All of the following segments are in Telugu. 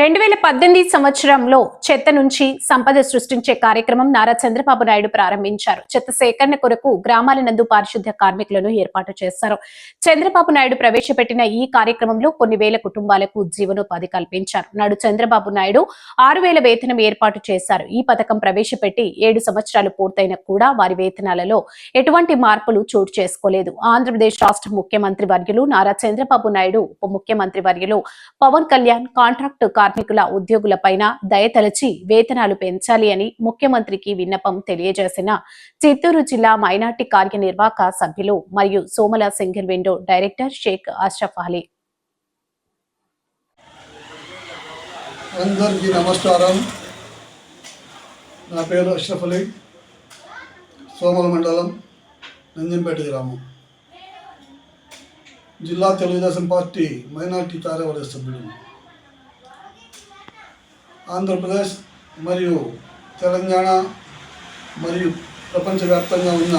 రెండు వేల పద్దెనిమిది సంవత్సరంలో చెత్త నుంచి సంపద సృష్టించే కార్యక్రమం నారా చంద్రబాబు నాయుడు ప్రారంభించారు. చెత్త సేకరణ కొరకు గ్రామాల నందు పారిశుద్ధ్య కార్మికులను ఏర్పాటు చేశారు. చంద్రబాబు నాయుడు ప్రవేశపెట్టిన ఈ కార్యక్రమంలో కొన్ని వేల కుటుంబాలకు జీవనోపాధి కల్పించారు. నాడు చంద్రబాబు నాయుడు ఆరు వేల వేతనం ఏర్పాటు చేశారు. ఈ పథకం ప్రవేశపెట్టి ఏడు సంవత్సరాలు పూర్తయిన కూడా వారి వేతనాలలో ఎటువంటి మార్పులు చోటు చేసుకోలేదు. ఆంధ్రప్రదేశ్ రాష్ట్ర ముఖ్యమంత్రి వర్యులు నారా చంద్రబాబు నాయుడు ఉప ముఖ్యమంత్రి వర్యులు పవన్ కళ్యాణ్ కాంట్రాక్టు కార్మికుల ఉద్యోగులపైన దయతలచి వేతనాలు పెంచాలి అని ముఖ్యమంత్రికి విన్నపం తెలియజేసిన చిత్తూరు జిల్లా మైనార్టీ కార్యనిర్వాహక సభ్యులు మరియు Somala single window director Sheikh Ashraf Ali. అందరికీ నమస్కారం. నా పేరు అష్రఫ్ అలీ. సోమల మండలం నంజంపేట గ్రామం. జిల్లా తెలుగుదేశం పార్టీ మైనార్టీ కార్యవర్గ సభ్యుడు ఆంధ్రప్రదేశ్ మరియు తెలంగాణ మరియు ప్రపంచవ్యాప్తంగా ఉన్న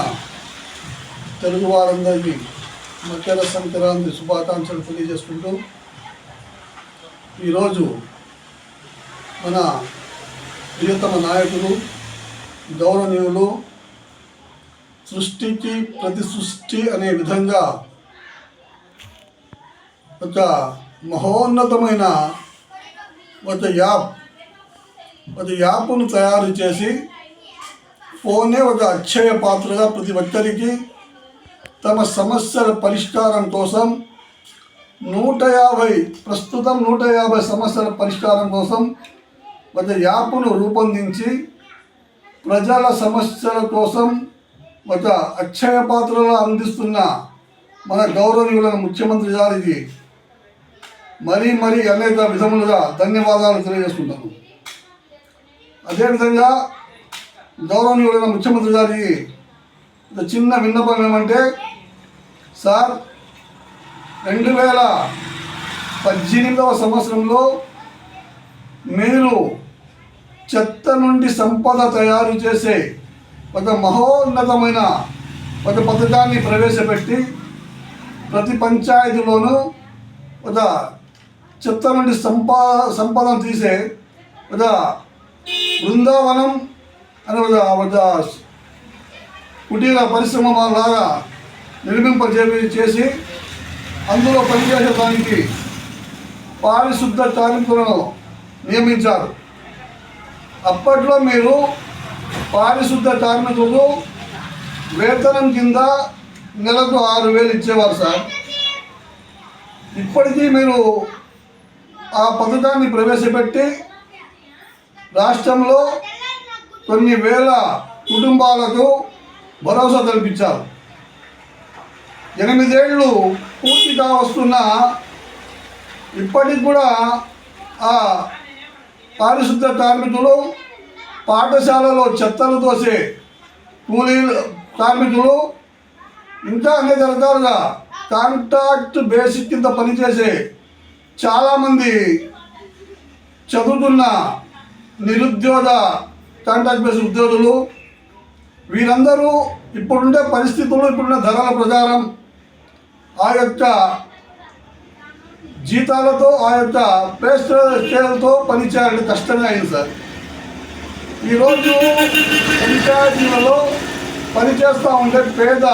తెలుగు వారందరికీ మకర సంక్రాంతి శుభాకాంక్షలు తెలియజేసుకుంటూ ఈరోజు మన ప్రియతమ నాయకులు గౌరవనీయులు సృష్టికి ప్రతి సృష్టి అనే విధంగా ఒక మహోన్నతమైన ఒక యాప్ ఒక యాప్ను తయారు చేసి ఫోనే ఒక అక్షయ పాత్రగా ప్రతి ఒక్కరికి తమ సమస్యల పరిష్కారం కోసం నూట యాభై ప్రస్తుతం నూట యాభై సమస్యల పరిష్కారం కోసం ఒక యాప్ను రూపొందించి ప్రజల సమస్యల కోసం ఒక అక్షయ పాత్రలో అందిస్తున్న మన గౌరవనీయులైన ముఖ్యమంత్రి గారికి మరీ మరీ అనేక విధములుగా ధన్యవాదాలు తెలియజేస్తున్నాను అదేవిధంగా గౌరవనీయులైన ముఖ్యమంత్రి గారి ఒక చిన్న విన్నపం ఏమంటే సార్ రెండు వేల పద్దెనిమిదవ సంవత్సరంలో మీరు చెత్త నుండి సంపద తయారు చేసే ఒక మహోన్నతమైన ఒక పథకాన్ని ప్రవేశపెట్టి ప్రతి పంచాయతీలోనూ ఒక చెత్త నుండి సంపా సంపదను తీసే ఒక బృందావనం అని ఒక ఒక కుటీర పరిశ్రమ లాగా నిర్మింపజే చేసి అందులో పనిచేసేదానికి పారిశుద్ధ కార్మికులను నియమించారు. అప్పట్లో మీరు పారిశుద్ధ కార్మికులకు వేతనం కింద నెలకు ఆరు వేలు ఇచ్చేవారు సార్. ఇప్పటికీ మీరు ఆ పథకాన్ని ప్రవేశపెట్టి రాష్ట్రంలో కొన్ని వేల కుటుంబాలకు భరోసా కల్పించారు. ఎనిమిదేళ్ళు పూర్తిగా వస్తున్న ఇప్పటికి కూడా ఆ పారిశుద్ధ కార్మికులు పాఠశాలలో చెత్తలు తోసే కూలీలు కార్మికులు ఇంకా అనేక రకాలుగా కాంట్రాక్ట్ బేసిక్ కింద పనిచేసే చాలామంది చదువుతున్న నిరుద్యోగ కాంట్రాక్ట్ బేస్ ఉద్యోగులు వీరందరూ ఇప్పుడుండే పరిస్థితులు ఇప్పుడున్న ధరల ప్రకారం ఆ యొక్క జీతాలతో ఆ యొక్క పే స్కేల్తో పనిచేయాలంటే కష్టంగా అయింది సార్. ఈరోజు పంచాయతీలలో పనిచేస్తూ ఉండే పేద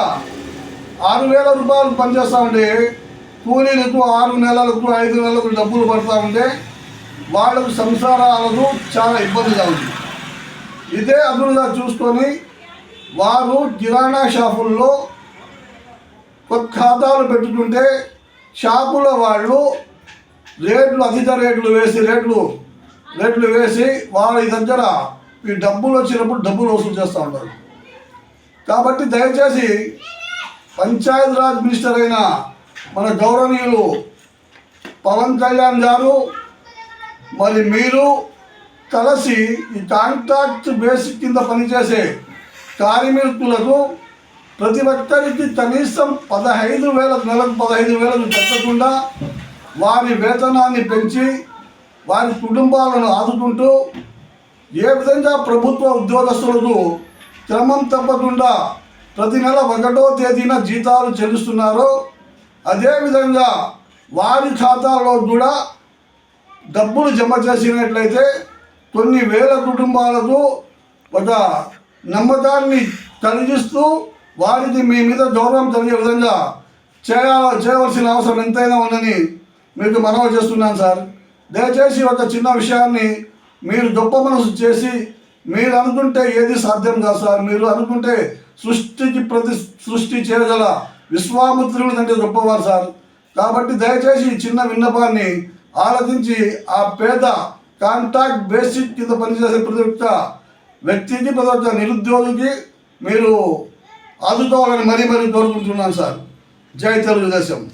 ఆరు వేల రూపాయలు పనిచేస్తూ ఉండే కూలీలకు ఆరు నెలలకు ఐదు నెలలకు డబ్బులు పడుతూ ఉంటే వాళ్ళకు సంసారాలను చాలా ఇబ్బందిగా ఉంది. ఇదే అదునుగా చూసుకొని వారు కిరాణా షాపుల్లో కొత్త ఖాతాలు పెట్టుకుంటే షాపుల వాళ్ళు రేట్లు అధిక రేట్లు వేసి రేట్లు రేట్లు వేసి వాళ్ళ దగ్గర ఈ డబ్బులు వచ్చినప్పుడు డబ్బులు వసూలు చేస్తూ ఉంటారు. కాబట్టి దయచేసి పంచాయత్ రాజ్ మినిస్టర్ అయిన మన గౌరవనీయులు పవన్ కళ్యాణ్ గారు మరి మీరు కలిసి ఈ కాంట్రాక్ట్ బేసిక్ కింద పనిచేసే కార్మికులకు ప్రతి ఒక్కరికి కనీసం పదహైదు వేల నెలకు పదహైదు వేలకు పెట్టకుండా వారి వేతనాన్ని పెంచి వారి కుటుంబాలను ఆదుకుంటూ ఏ విధంగా ప్రభుత్వ ఉద్యోగస్తులకు క్రమం తప్పకుండా ప్రతి నెల ఒకటో తేదీన జీతాలు చెల్లిస్తున్నారో అదేవిధంగా వారి ఖాతాలో కూడా డబ్బులు జమ చేసినట్లయితే కొన్ని వేల కుటుంబాలకు ఒక నమ్మకాన్ని కలిగిస్తూ వారికి మీ మీద గౌరవం కలిగే విధంగా చేయ చేయవలసిన అవసరం ఎంతైనా ఉందని మీకు మనవి చేస్తున్నాను సార్. దయచేసి ఒక చిన్న విషయాన్ని మీరు గొప్ప మనసు చేసి మీరు అనుకుంటే ఏది సాధ్యం కాదు సార్. మీరు అనుకుంటే సృష్టికి ప్రతి సృష్టి చేయగల విశ్వామిత్రుడు అంటే గొప్పవారు సార్. కాబట్టి దయచేసి ఈ చిన్న విన్నపాన్ని ఆలోచించి ఆ పేద కాంటాక్ట్ బేసిక్ కింద పనిచేసే ప్రతి ఒక్క వ్యక్తికి ప్రతి ఒక్క నిరుద్యోగికి మీరు ఆదుకోవాలని మరీ మరీ కోరుకుంటున్నాను సార్. జై తెలుగుదేశం.